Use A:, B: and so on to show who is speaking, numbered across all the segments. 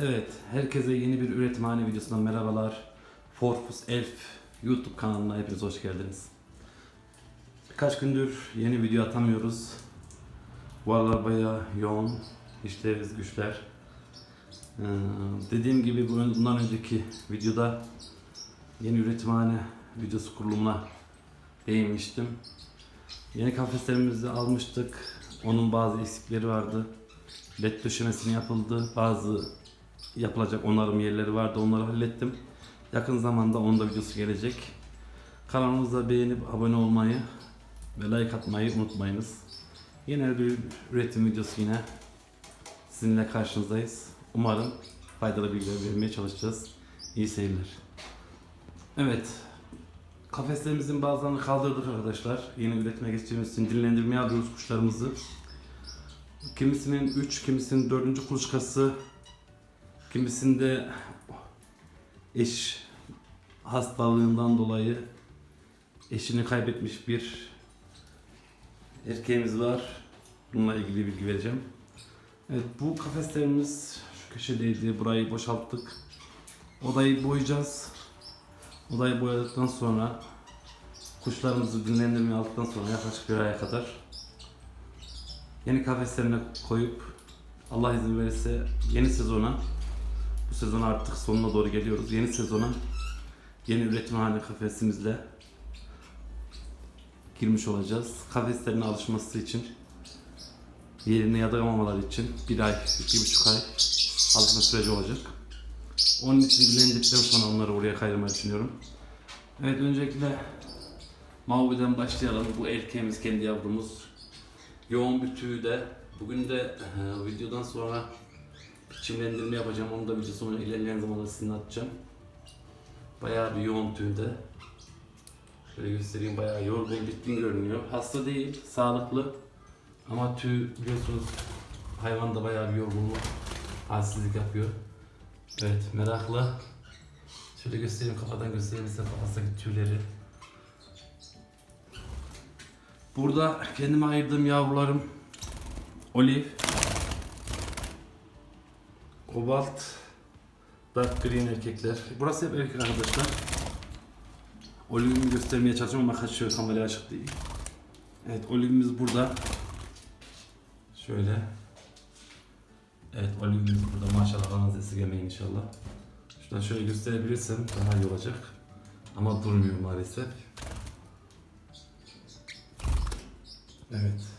A: Evet, herkese yeni bir üretimhane videosundan merhabalar. Forfus Elf YouTube kanalına hepiniz hoş geldiniz. Birkaç gündür yeni video atamıyoruz. Bu aralar bayağı yoğun işleriz, güçler. Ee, dediğim gibi bu- bundan önceki videoda yeni üretimhane videosu kurulumuna değinmiştim. Yeni kafeslerimizi almıştık. Onun bazı eksikleri vardı. LED döşemesini yapıldı. Bazı yapılacak onarım yerleri vardı. Onları hallettim. Yakın zamanda onun da videosu gelecek. Kanalımıza beğenip abone olmayı ve like atmayı unutmayınız. Yine bir üretim videosu yine sizinle karşınızdayız. Umarım faydalı bilgiler vermeye çalışacağız. İyi seyirler. Evet. Kafeslerimizin bazılarını kaldırdık arkadaşlar. Yeni üretime geçeceğimiz için dinlendirmeye alıyoruz kuşlarımızı. Kimisinin 3, kimisinin 4. kuluçkası, kimisinde eş hastalığından dolayı eşini kaybetmiş bir erkeğimiz var. Bununla ilgili bilgi vereceğim. Evet bu kafeslerimiz şu köşedeydi. Burayı boşalttık. Odayı boyayacağız. Odayı boyadıktan sonra kuşlarımızı dinlendirmeye aldıktan sonra yaklaşık bir aya kadar yeni kafeslerine koyup Allah izin verirse yeni sezona bu sezon artık sonuna doğru geliyoruz. Yeni sezona yeni üretimhane kafesimizle girmiş olacağız. Kafeslerine alışması için yerine yadırgamamaları için bir ay, iki buçuk ay alışma süreci olacak. Onun için dinlendikten sonra onları oraya kaydırmayı düşünüyorum. Evet öncelikle Mavi'den başlayalım. Bu erkeğimiz kendi yavrumuz. Yoğun bir tüyü de. Bugün de e, videodan sonra biçimlendirme yapacağım. Onu da videosunu ilerleyen zamanlarda sizinle atacağım. Bayağı bir yoğun tüyde. Şöyle göstereyim bayağı yorgun, bitkin görünüyor. Hasta değil, sağlıklı. Ama tüy biliyorsunuz hayvanda bayağı bir yorgunluk, halsizlik yapıyor. Evet, meraklı. Şöyle göstereyim, kafadan göstereyim size kafasındaki tüyleri. Burada kendime ayırdığım yavrularım Olive, Kobalt, Dark Green erkekler. Burası hep erkek arkadaşlar. Olive'imi göstermeye çalışıyorum ama kaçıyor kameraya açık değil. Evet Olive'imiz burada. Şöyle. Evet Olive'imiz burada maşallah kanalınızı esirgemeyin inşallah. Şuradan şöyle gösterebilirsem daha iyi olacak. Ama durmuyor maalesef. Evet.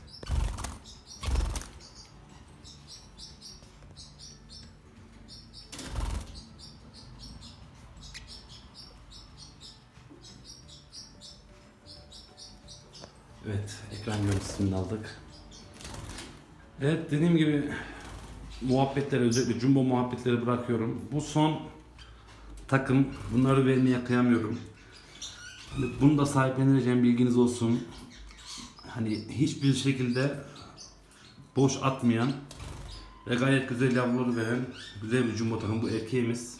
A: Evet, ekran görüntüsünü aldık. Evet, dediğim gibi muhabbetleri, özellikle jumbo muhabbetleri bırakıyorum. Bu son takım. Bunları vermeye kıyamıyorum. Hani Bunu da sahipleneceğim bilginiz olsun. Hani hiçbir şekilde boş atmayan ve gayet güzel yavruları veren güzel bir jumbo takım bu erkeğimiz.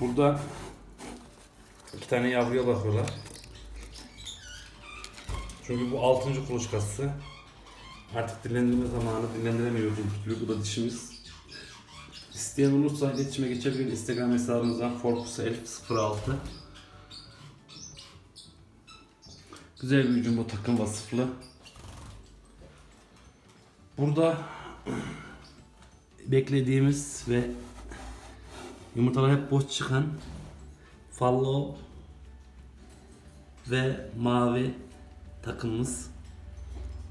A: Burada iki tane yavruya bakıyorlar. Çünkü bu altıncı kuluçkası. Artık dinlendirme zamanı dinlendiremiyor bir türlü. Bu da dişimiz. İsteyen olursa iletişime geçebilir. Instagram hesabımızdan forpus1006 Güzel bir jumbo takım vasıflı. Burada beklediğimiz ve yumurtalar hep boş çıkan fallo ve mavi takımımız.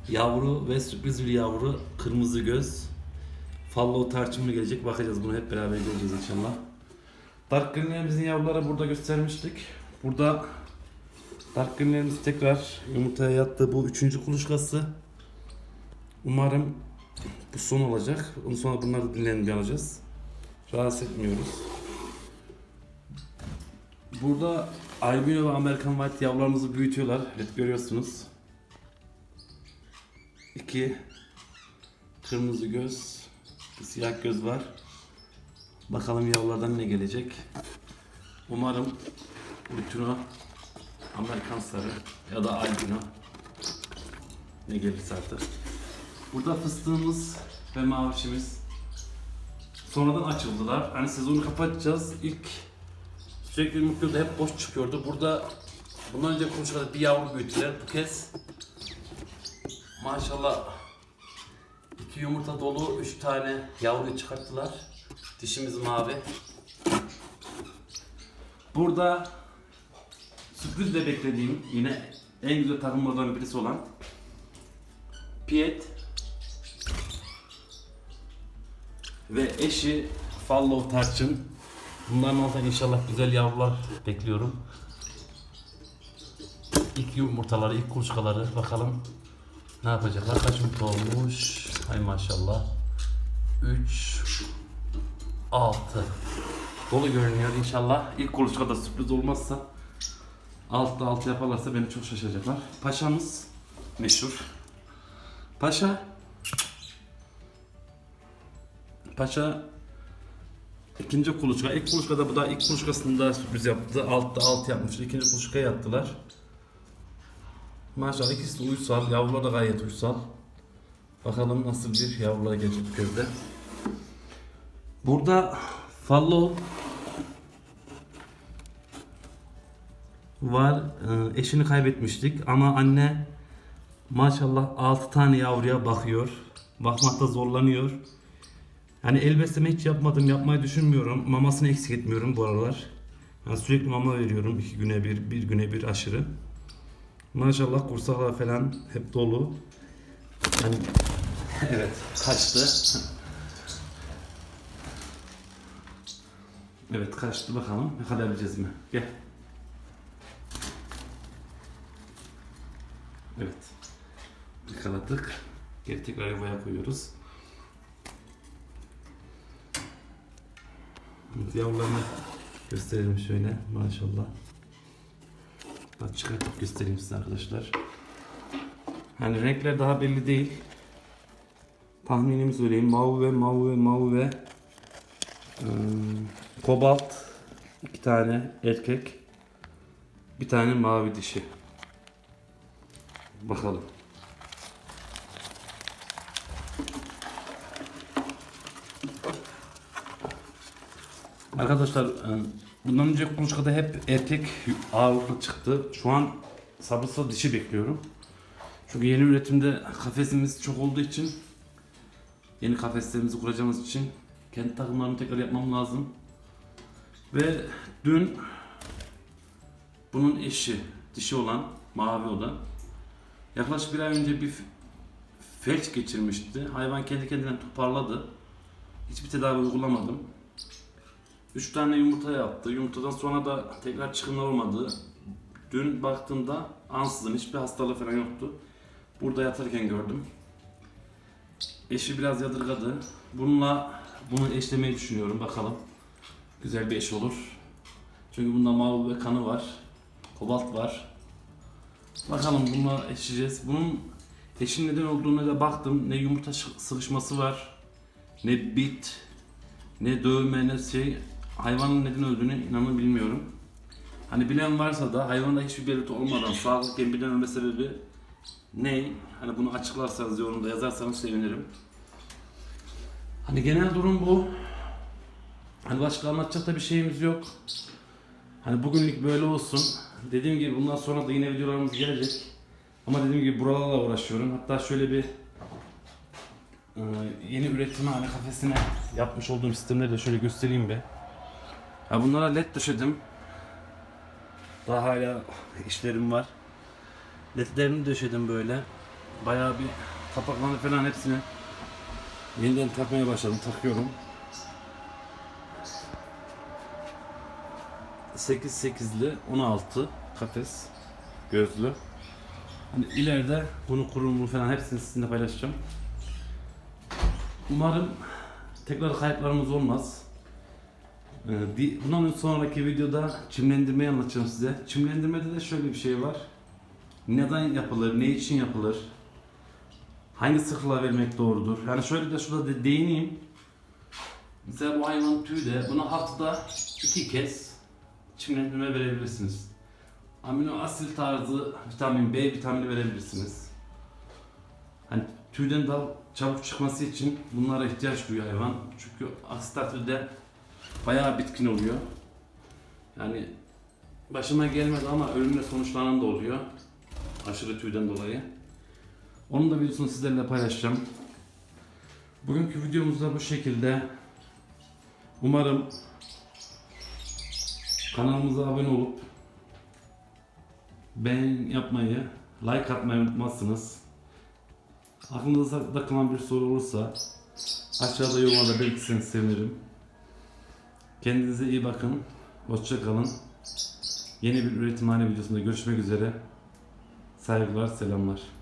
A: Yavru ve sürpriz bir yavru kırmızı göz. Fallo tarçınlı gelecek. Bakacağız bunu hep beraber göreceğiz inşallah. Dark Green'lerimizin yavruları burada göstermiştik. Burada Dark Green'lerimiz tekrar yumurtaya yattı. Bu üçüncü kuluçkası. Umarım bu son olacak. Ondan sonra bunları da dinlenmeye alacağız. Rahatsız etmiyoruz. Burada albino ve American White yavrularımızı büyütüyorlar. Evet görüyorsunuz. İki kırmızı göz, siyah göz var. Bakalım yavrulardan ne gelecek. Umarım Lutino, Amerikan sarı ya da albino ne gelirse artık. Burada fıstığımız ve mavişimiz sonradan açıldılar. Hani sezonu kapatacağız. İlk sürekli yumurtluyordu hep boş çıkıyordu. Burada bundan önce konuşmadık bir yavru büyüttüler. Bu kez maşallah iki yumurta dolu üç tane yavru çıkarttılar. Dişimiz mavi. Burada sürprizle beklediğim yine en güzel takımlardan birisi olan Piet ve eşi Fallow Tarçın. Bunların altından inşallah güzel yavrular bekliyorum. İlk yumurtaları, ilk kuluçkaları bakalım ne yapacaklar? Kaç yumurta olmuş? Hay maşallah. 3 6 Dolu görünüyor inşallah. İlk kuluçkada sürpriz olmazsa altta altı yaparlarsa beni çok şaşıracaklar. Paşamız meşhur. Paşa Paşa ikinci kuluçka. İlk kuluçkada bu da ilk kuluçkasında sürpriz yaptı. Altta alt yapmıştı. İkinci kuluçkaya yaptılar. Maşallah ikisi de uysal. Yavrular da gayet uysal. Bakalım nasıl bir yavrular gelecek gözde. Burada follow var. Ee, Eşini kaybetmiştik ama anne maşallah 6 tane yavruya bakıyor. Bakmakta zorlanıyor. Yani el besleme hiç yapmadım, yapmayı düşünmüyorum. Mamasını eksik etmiyorum bu aralar. Yani sürekli mama veriyorum. iki güne bir, bir güne bir aşırı. Maşallah kursaklar falan hep dolu. Yani evet kaçtı. evet kaçtı bakalım yakalayabileceğiz mi? Gel. Evet. Yakaladık. Geri tekrar yuvaya koyuyoruz. Yavrularını gösterelim şöyle maşallah. Bak çıkartıp göstereyim size arkadaşlar. Yani renkler daha belli değil. Tahminimi söyleyeyim. Mavi ve mavi ve mavi ve eee, kobalt iki tane erkek bir tane mavi dişi. Bakalım. Arkadaşlar e, bundan önce kuluçkada hep erkek ağırlıklı çıktı. Şu an sabırsızla dişi bekliyorum. Çünkü yeni üretimde kafesimiz çok olduğu için yeni kafeslerimizi kuracağımız için kendi takımlarımı tekrar yapmam lazım. Ve dün bunun eşi, dişi olan, mavi olan yaklaşık bir ay önce bir felç geçirmişti. Hayvan kendi kendine toparladı. Hiçbir tedavi uygulamadım. 3 tane yumurta yaptı. Yumurtadan sonra da tekrar çıkımlar olmadı. Dün baktığımda ansızın hiçbir hastalığı falan yoktu. Burada yatarken gördüm. Eşi biraz yadırgadı. Bununla bunu eşlemeyi düşünüyorum. Bakalım. Güzel bir eş olur. Çünkü bunda mavi ve kanı var. Kobalt var. Bakalım bununla eşleyeceğiz. Bunun eşin neden olduğuna da baktım. Ne yumurta sıkışması var. Ne bit. Ne dövme ne şey. Hayvanın neden öldüğünü inanın bilmiyorum. Hani bilen varsa da hayvanda hiçbir belirti olmadan sağlıkken bilememe sebebi ne? Hani bunu açıklarsanız yorumda yazarsanız sevinirim. Hani genel durum bu. Hani başka anlatacak da bir şeyimiz yok. Hani bugünlük böyle olsun. Dediğim gibi bundan sonra da yine videolarımız gelecek. Ama dediğim gibi buralarla uğraşıyorum. Hatta şöyle bir e, yeni üretimi hani kafesine yapmış olduğum sistemleri de şöyle göstereyim bir. Ha bunlara led döşedim. Daha hala işlerim var. Ledlerini döşedim böyle. Bayağı bir kapaklarını falan hepsini yeniden takmaya başladım. Takıyorum. 8 8'li 16 kafes gözlü. Hani ileride bunu kurulumu falan hepsini sizinle paylaşacağım. Umarım tekrar kayıplarımız olmaz. Ee, bir- Bundan sonraki videoda çimlendirmeyi anlatacağım size. Çimlendirmede de şöyle bir şey var. Neden yapılır, ne için yapılır, hangi sıklığa vermek doğrudur. Yani şöyle de şurada de değineyim. Mesela bu hayvan tüyü de buna haftada iki kez çimlendirme verebilirsiniz. Amino asil tarzı vitamin B vitamini verebilirsiniz. Hani tüyden daha çabuk çıkması için bunlara ihtiyaç duyuyor hayvan. Çünkü aksi takdirde bayağı bitkin oluyor. Yani başıma gelmedi ama ölümle sonuçlanan da oluyor. Aşırı tüyden dolayı. Onun da videosunu sizlerle paylaşacağım. Bugünkü videomuz da bu şekilde. Umarım kanalımıza abone olup beğen yapmayı, like atmayı unutmazsınız. Aklınızda takılan bir soru olursa aşağıda yorumlarda belirtirseniz sevinirim. Kendinize iyi bakın. Hoşça kalın. Yeni bir üretimhane videosunda görüşmek üzere. Saygılar, selamlar.